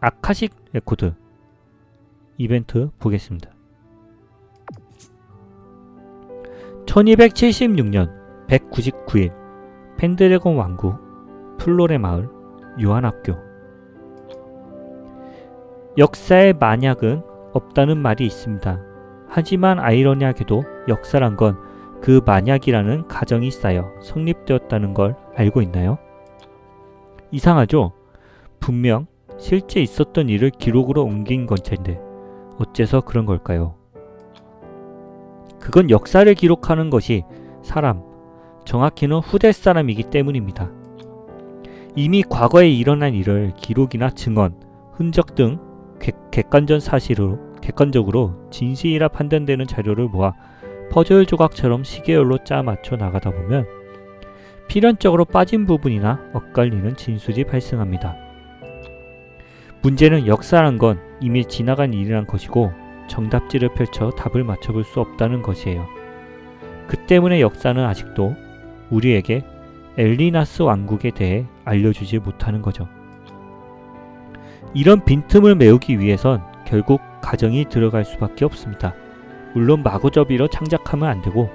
아카식 레코드 이벤트 보겠습니다. 1276년 199일 펜드래곤 왕국 플로레 마을 유한학교 역사의 만약은 없다는 말이 있습니다. 하지만 아이러니하게도 역사란 건 그 만약이라는 가정이 쌓여 성립되었다는 걸 알고 있나요? 이상하죠? 분명 실제 있었던 일을 기록으로 옮긴 건체인데 어째서 그런 걸까요? 그건 역사를 기록하는 것이 사람, 정확히는 후대 사람이기 때문입니다. 이미 과거에 일어난 일을 기록이나 증언, 흔적 등 객, 객관적 사실로 객관적으로 진실이라 판단되는 자료를 모아 퍼즐 조각처럼 시계열로 짜 맞춰 나가다 보면 필연적으로 빠진 부분이나 엇갈리는 진술이 발생합니다. 문제는 역사란 건 이미 지나간 일이란 것이고 정답지를 펼쳐 답을 맞춰볼 수 없다는 것이에요. 그 때문에 역사는 아직도 우리에게 엘리나스 왕국에 대해 알려주지 못하는 거죠. 이런 빈틈을 메우기 위해선 결국 가정이 들어갈 수밖에 없습니다. 물론 마구잡이로 창작하면 안 되고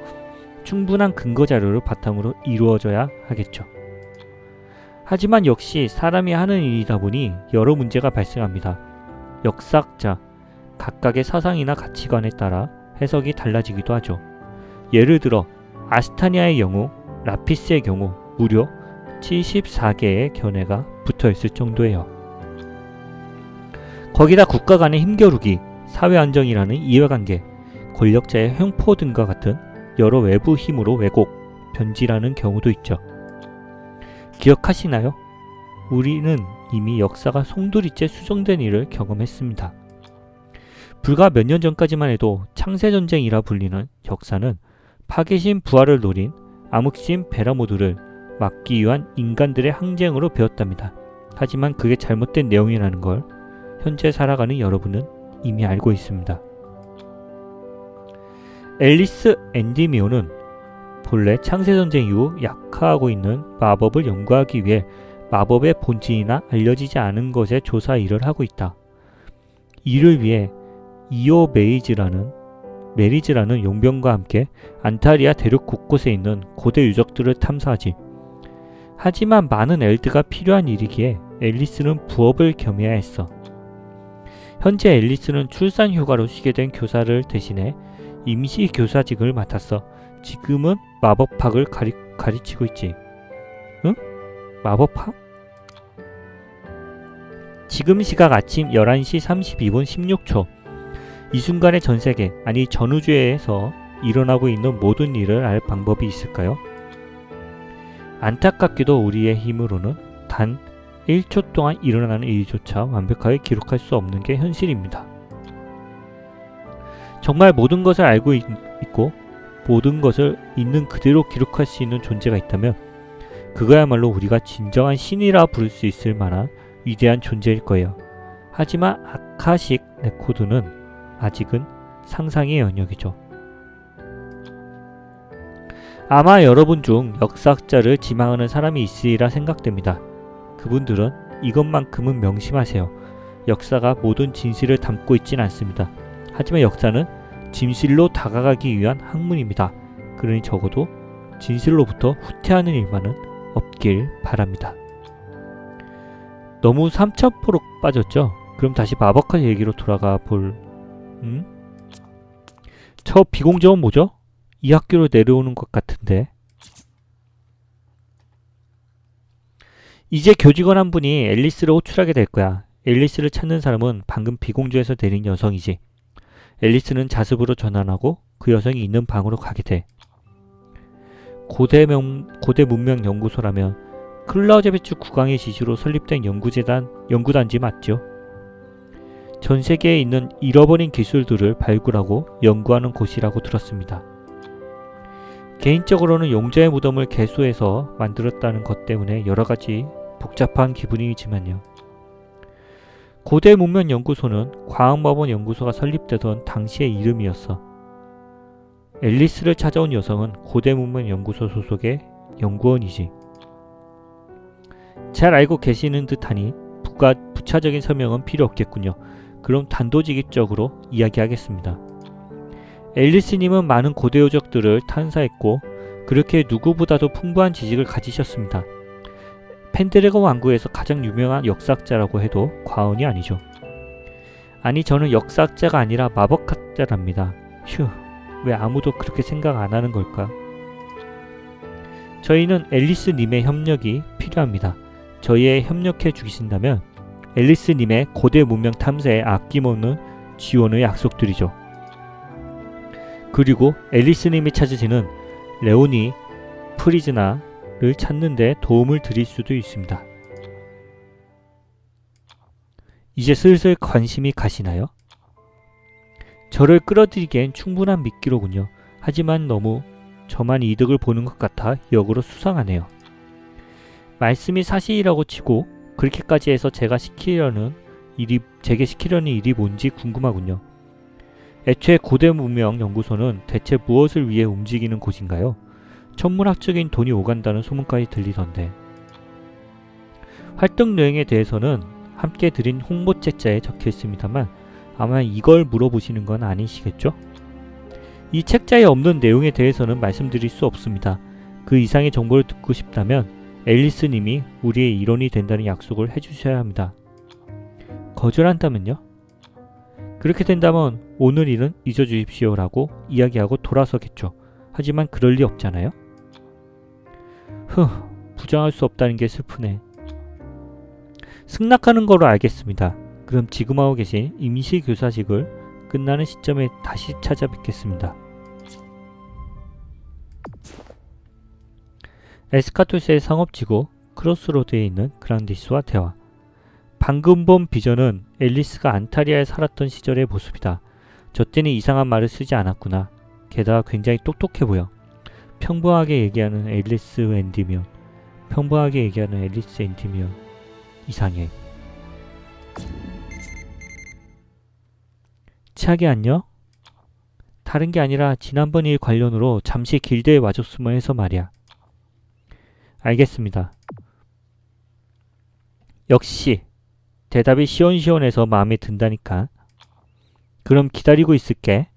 충분한 근거 자료를 바탕으로 이루어져야 하겠죠. 하지만 역시 사람이 하는 일이다 보니 여러 문제가 발생합니다. 역사학자, 각각의 사상이나 가치관에 따라 해석이 달라지기도 하죠. 예를 들어 아스타니아의 경우, 라피스의 경우 무려 74개의 견해가 붙어 있을 정도예요. 거기다 국가 간의 힘겨루기, 사회 안정이라는 이해관계, 권력자의 횡포 등과 같은 여러 외부 힘으로 왜곡, 변질하는 경우도 있죠. 기억하시나요? 우리는 이미 역사가 송두리째 수정된 일을 경험했습니다. 불과 몇 년 전까지만 해도 창세전쟁이라 불리는 역사는 파괴신 부활을 노린 암흑신 베라모드를 막기 위한 인간들의 항쟁으로 배웠답니다. 하지만 그게 잘못된 내용이라는 걸 현재 살아가는 여러분은 이미 알고 있습니다. 앨리스 앤디미오는 본래 창세전쟁 이후 약화하고 있는 마법을 연구하기 위해 마법의 본질이나 알려지지 않은 것의 조사 일을 하고 있다. 이를 위해 이오 메이즈라는 메리즈라는 용병과 함께 안타리아 대륙 곳곳에 있는 고대 유적들을 탐사하지. 하지만 많은 엘드가 필요한 일이기에 앨리스는 부업을 겸해야 했어. 현재 앨리스는 출산 휴가로 쉬게 된 교사를 대신해 임시 교사직을 맡았어. 지금은 마법학을 가리, 가르치고 있지. 응? 마법학? 지금 시각 아침 11시 32분 16초. 이 순간에 전 세계, 아니 전 우주에서 일어나고 있는 모든 일을 알 방법이 있을까요? 안타깝게도 우리의 힘으로는 단 1초 동안 일어나는 일조차 완벽하게 기록할 수 없는 게 현실입니다. 정말 모든 것을 알고 있, 고 모든 것을 있는 그대로 기록할 수 있는 존재가 있다면 그거야말로 우리가 진정한 신이라 부를 수 있을 만한 위대한 존재일 거예요. 하지만 아카식 레코드는 아직은 상상의 영역이죠. 아마 여러분 중 역사학자를 지망하는 사람이 있으리라 생각됩니다. 그분들은 이것만큼은 명심하세요. 역사가 모든 진실을 담고 있진 않습니다. 하지만 역사는 진실로 다가가기 위한 학문입니다. 그러니 적어도 진실로부터 후퇴하는 일만은 없길 바랍니다. 너무 삼천포로 빠졌죠? 그럼 다시 마법카 얘기로 돌아가 볼... 음? 저 비공정은 뭐죠? 이 학교로 내려오는 것 같은데 이제 교직원 한 분이 앨리스를 호출하게 될 거야. 앨리스를 찾는 사람은 방금 비공주에서 내린 여성이지. 앨리스는 자습으로 전환하고 그 여성이 있는 방으로 가게 돼. 고대, 명, 고대 문명 연구소라면 클라우제베츠 국왕의 지시로 설립된 연구재단, 연구단지 맞죠? 전 세계에 있는 잃어버린 기술들을 발굴하고 연구하는 곳이라고 들었습니다. 개인적으로는 용자의 무덤을 개수해서 만들었다는 것 때문에 여러 가지 복잡한 기분이지만요. 고대 문명 연구소는 과학마법 연구소가 설립되던 당시의 이름이었어. 앨리스를 찾아온 여성은 고대 문명 연구소 소속의 연구원이지. 잘 알고 계시는 듯하니 부가 부차적인 설명은 필요 없겠군요. 그럼 단도직입적으로 이야기하겠습니다. 앨리스님은 많은 고대 요적들을 탐사했고 그렇게 누구보다도 풍부한 지식을 가지셨습니다. 펜드래곤 왕국에서 가장 유명한 역사학자라고 해도 과언이 아니죠. 아니 저는 역사학자가 아니라 마법학자랍니다. 휴, 왜 아무도 그렇게 생각 안 하는 걸까? 저희는 앨리스님의 협력이 필요합니다. 저희에 협력해 주신다면 앨리스님의 고대 문명 탐사에 아낌없는 지원을 약속드리죠. 그리고 앨리스님이 찾으시는 레오니 프리즈나 를 찾는 데 도움을 드릴 수도 있습니다. 이제 슬슬 관심이 가시나요? 저를 끌어들이기엔 충분한 미끼로군요. 하지만 너무 저만 이득을 보는 것 같아 역으로 수상하네요. 말씀이 사실이라고 치고 그렇게까지 해서 제가 시키려는 일이 제게 시키려는 일이 뭔지 궁금하군요. 애초에 고대 문명 연구소는 대체 무엇을 위해 움직이는 곳인가요? 천문학적인 돈이 오간다는 소문까지 들리던데. 활동 여행에 대해서는 함께 드린 홍보 책자에 적혀 있습니다만 아마 이걸 물어보시는 건 아니시겠죠? 이 책자에 없는 내용에 대해서는 말씀드릴 수 없습니다. 그 이상의 정보를 듣고 싶다면 앨리스 님이 우리의 일원이 된다는 약속을 해주셔야 합니다. 거절한다면요? 그렇게 된다면 오늘 일은 잊어주십시오라고 이야기하고 돌아서겠죠. 하지만 그럴 리 없잖아요? 흐, 부정할 수 없다는 게 슬프네. 승낙하는 거로 알겠습니다. 그럼 지금 하고 계신 임시 교사직을 끝나는 시점에 다시 찾아뵙겠습니다. 에스카토스의 상업지구 크로스로드에 있는 그란디스와 대화. 방금 본 비전은 앨리스가 안타리아에 살았던 시절의 모습이다. 저 때는 이상한 말을 쓰지 않았구나. 게다가 굉장히 똑똑해 보여. 평범하게 얘기하는 앨리스 앤디면 평범하게 얘기하는 앨리스 앤디면 이상해. 치하게 안녕? 다른 게 아니라 지난번 일 관련으로 잠시 길드에 와줬으면 해서 말이야. 알겠습니다. 역시 대답이 시원시원해서 마음에 든다니까. 그럼 기다리고 있을게.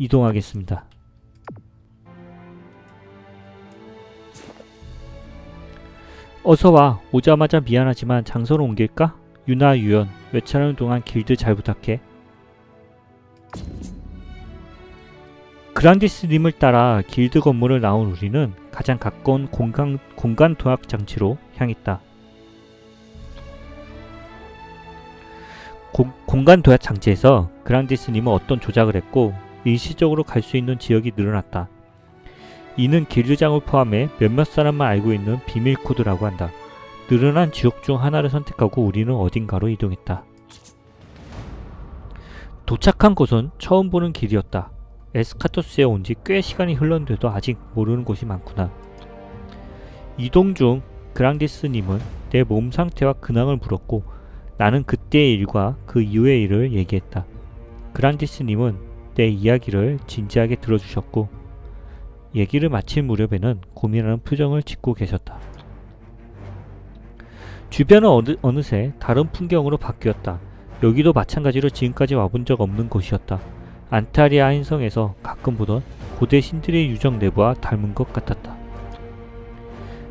이동하겠습니다. 어서 와. 오자마자 미안하지만 장소를 옮길까? 유나 유연 외차는 동안 길드 잘 부탁해. 그란디스님을 따라 길드 건물을 나온 우리는 가장 가까운 공간, 공간 도약 장치로 향했다. 공, 공간 도약 장치에서 그란디스님은 어떤 조작을 했고 일시적으로 갈 수 있는 지역이 늘어났다. 이는 길드장을 포함해 몇몇 사람만 알고 있는 비밀 코드라고 한다. 늘어난 지역 중 하나를 선택하고 우리는 어딘가로 이동했다. 도착한 곳은 처음 보는 길이었다. 에스카토스에 온 지 꽤 시간이 흘렀는데도 아직 모르는 곳이 많구나. 이동 중 그랑디스님은 내 몸 상태와 근황을 물었고 나는 그때의 일과 그 이후의 일을 얘기했다. 그란디스님은 내 이야기를 진지하게 들어주셨고 얘기를 마칠 무렵에는 고민하는 표정을 짓고 계셨다. 주변은 어느, 어느새 다른 풍경으로 바뀌었다. 여기도 마찬가지로 지금까지 와본 적 없는 곳이었다. 안타리아 행성에서 가끔 보던 고대 신들의 유적 내부와 닮은 것 같았다.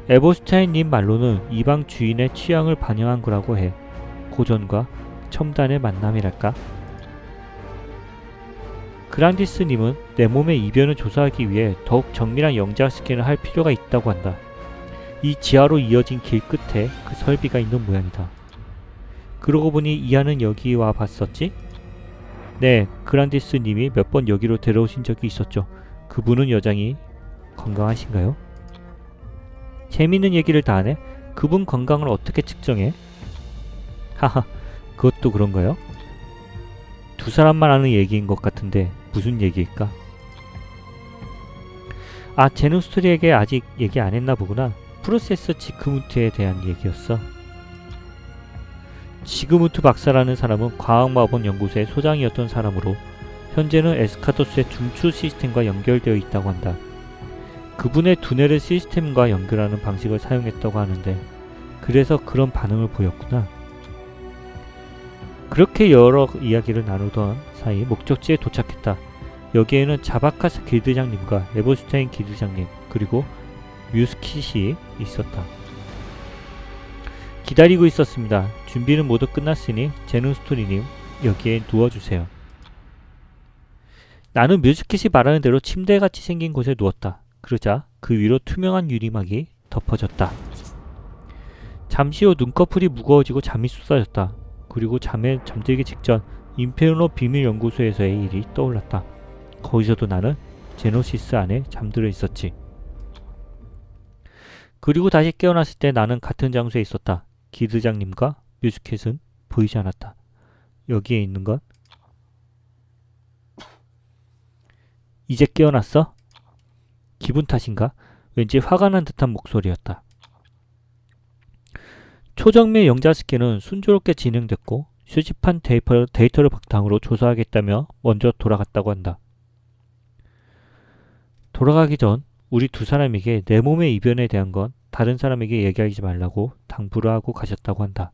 에보스타인님 말로는 이방 주인의 취향을 반영한 거라고 해. 고전과 첨단의 만남이랄까? 그란디스님은 내 몸의 이변을 조사하기 위해 더욱 정밀한 영장 스캔을 할 필요가 있다고 한다. 이 지하로 이어진 길 끝에 그 설비가 있는 모양이다. 그러고 보니 이하는 여기 와 봤었지? 네, 그란디스 님이 몇 번 여기로 데려오신 적이 있었죠. 그분은 여장이 건강하신가요? 재밌는 얘기를 다 하네? 그분 건강을 어떻게 측정해? 하하, 그것도 그런가요? 두 사람만 아는 얘기인 것 같은데 무슨 얘기일까? 아, 제노 스토리에게 아직 얘기 안 했나 보구나. 프로세서 지크무트에 대한 얘기였어. 지그무트 박사라는 사람은 과학마법 연구소의 소장이었던 사람으로 현재는 에스카토스의 중추 시스템과 연결되어 있다고 한다. 그분의 두뇌를 시스템과 연결하는 방식을 사용했다고 하는데 그래서 그런 반응을 보였구나. 그렇게 여러 이야기를 나누던 사이 목적지에 도착했다. 여기에는 자바카스 길드장님과 에버슈타인 길드장님 그리고 뮤스킷이 있었다. 기다리고 있었습니다. 준비는 모두 끝났으니 재능 스토리님 여기에 누워주세요. 나는 뮤스킷이 말하는 대로 침대같이 생긴 곳에 누웠다. 그러자 그 위로 투명한 유리막이 덮어졌다. 잠시 후 눈꺼풀이 무거워지고 잠이 쏟아졌다. 그리고 잠에 잠들기 직전 인페르노 비밀 연구소에서의 일이 떠올랐다. 거기서도 나는 제노시스 안에 잠들어 있었지. 그리고 다시 깨어났을 때 나는 같은 장소에 있었다. 기드장님과 뮤스켓은 보이지 않았다. 여기에 있는 건 이제 깨어났어? 기분 탓인가? 왠지 화가 난 듯한 목소리였다. 초정밀 영자스캔은 순조롭게 진행됐고 수집한 데이터, 데이터를 바탕으로 조사하겠다며 먼저 돌아갔다고 한다. 돌아가기 전 우리 두 사람에게 내 몸의 이변에 대한 건 다른 사람에게 얘기하지 말라고 당부를 하고 가셨다고 한다.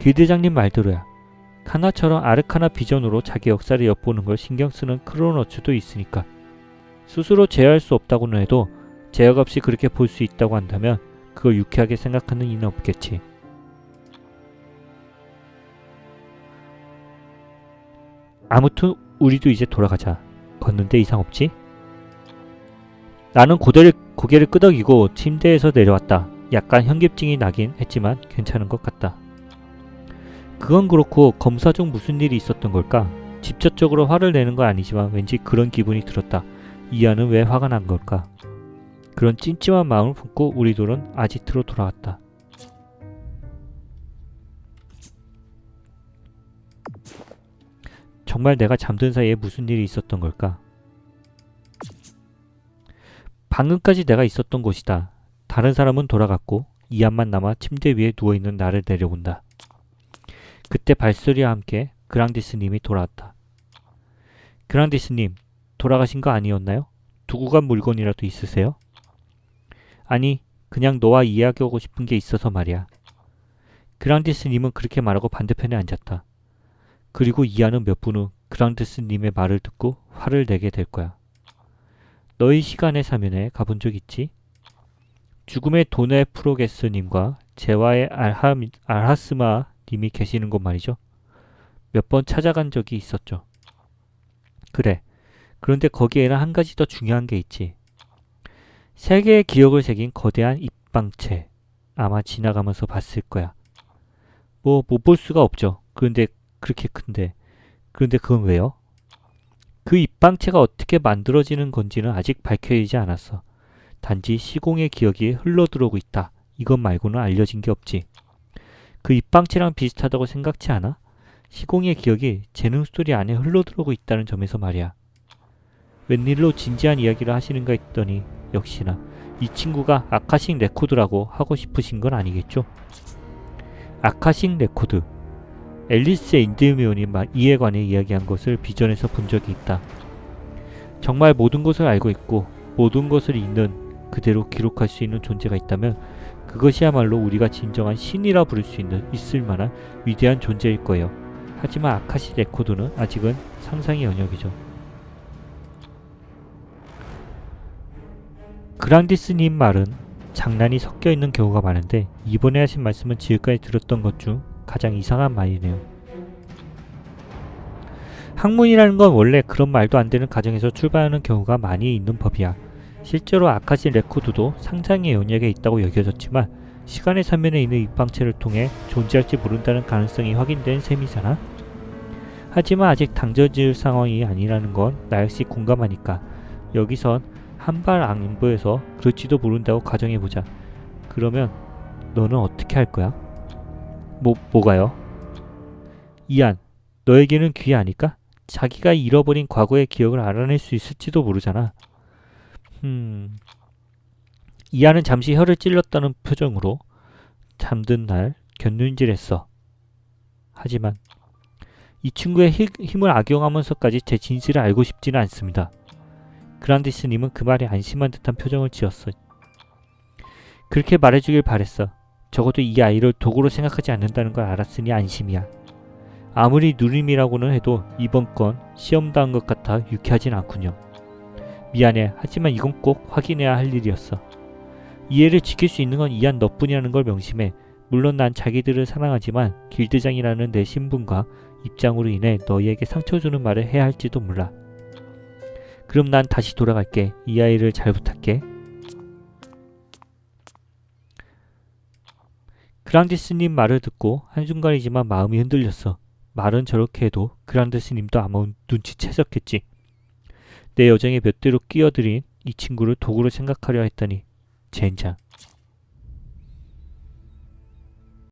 길대장님 말대로야. 카나처럼 아르카나 비전으로 자기 역사를 엿보는 걸 신경 쓰는 크로노츠도 있으니까. 스스로 제어할 수 없다고는 해도 제약 없이 그렇게 볼 수 있다고 한다면 그걸 유쾌하게 생각하는 이는 없겠지. 아무튼 우리도 이제 돌아가자. 걷는데 이상 없지? 나는 고개를, 고개를 끄덕이고 침대에서 내려왔다. 약간 현기증이 나긴 했지만 괜찮은 것 같다. 그건 그렇고 검사 중 무슨 일이 있었던 걸까? 직접적으로 화를 내는 건 아니지만 왠지 그런 기분이 들었다. 이하는 왜 화가 난 걸까? 그런 찜찜한 마음을 품고 우리 둘은 아지트로 돌아왔다. 정말 내가 잠든 사이에 무슨 일이 있었던 걸까? 방금까지 내가 있었던 곳이다. 다른 사람은 돌아갔고 이안만 남아 침대 위에 누워있는 나를 내려본다. 그때 발소리와 함께 그랑디스님이 돌아왔다. 그랑디스님, 돌아가신 거 아니었나요? 두고 간 물건이라도 있으세요? 아니, 그냥 너와 이야기하고 싶은 게 있어서 말이야. 그랑디스님은 그렇게 말하고 반대편에 앉았다. 그리고 이하는 몇 분 후 그랑디스님의 말을 듣고 화를 내게 될 거야. 너희 시간의 사면에 가본 적 있지? 죽음의 도네 프로게스님과 제와의 알하, 알하스마 님이 계시는 곳 말이죠. 몇 번 찾아간 적이 있었죠. 그래. 그런데 거기에는 한 가지 더 중요한 게 있지. 세계의 기억을 새긴 거대한 입방체. 아마 지나가면서 봤을 거야. 뭐, 못 볼 수가 없죠. 그런데 그렇게 큰데. 그런데 그건 왜요? 그 입방체가 어떻게 만들어지는 건지는 아직 밝혀지지 않았어. 단지 시공의 기억이 흘러들어오고 있다. 이것 말고는 알려진 게 없지. 그 입방체랑 비슷하다고 생각지 않아? 시공의 기억이 재능 스토리 안에 흘러들어오고 있다는 점에서 말이야. 웬일로 진지한 이야기를 하시는가 했더니 역시나 이 친구가 아카식 레코드라고 하고 싶으신 건 아니겠죠? 아카식 레코드 앨리스 인드미온이 이에 관해 이야기한 것을 비전에서 본 적이 있다. 정말 모든 것을 알고 있고 모든 것을 있는 그대로 기록할 수 있는 존재가 있다면 그것이야말로 우리가 진정한 신이라 부를 수 있는 있을 만한 위대한 존재일 거예요. 하지만 아카시 레코드는 아직은 상상의 영역이죠. 그랑디스님 말은 장난이 섞여 있는 경우가 많은데 이번에 하신 말씀은 지금까지 들었던 것 중 가장 이상한 말이네요. 학문이라는 건 원래 그런 말도 안 되는 가정에서 출발하는 경우가 많이 있는 법이야. 실제로 아카시 레코드도 상상의 영역에 있다고 여겨졌지만 시간의 사면에 있는 입방체를 통해 존재할지 모른다는 가능성이 확인된 셈이잖아. 하지만 아직 당겨질 상황이 아니라는 건 나 역시 공감하니까 여기선 한발 안보여서 그럴지도 모른다고 가정해보자. 그러면 너는 어떻게 할 거야? 뭐, 뭐가요? 이안, 너에게는 귀 아닐까? 자기가 잃어버린 과거의 기억을 알아낼 수 있을지도 모르잖아. 음. 이안은 잠시 혀를 찔렀다는 표정으로 잠든 날 견눈질했어. 하지만 이 친구의 힘을 악용하면서까지 제 진실을 알고 싶지는 않습니다. 그란디스님은 그 말에 안심한 듯한 표정을 지었어. 그렇게 말해주길 바랬어. 적어도 이 아이를 도구로 생각하지 않는다는 걸 알았으니 안심이야. 아무리 누림이라고는 해도 이번 건 시험도 한것 같아 유쾌하진 않군요. 미안해. 하지만 이건 꼭 확인해야 할 일이었어. 이 애를 지킬 수 있는 건 이한 너뿐이라는 걸 명심해. 물론 난 자기들을 사랑하지만 길드장이라는 내 신분과 입장으로 인해 너희에게 상처 주는 말을 해야 할지도 몰라. 그럼 난 다시 돌아갈게. 이 아이를 잘 부탁해. 그랑디스님 말을 듣고 한순간이지만 마음이 흔들렸어. 말은 저렇게 해도 그랑디스님도 아마 눈치채셨겠지. 내 여정에 몇 대로 끼어들인 이 친구를 도구로 생각하려 했더니 젠장.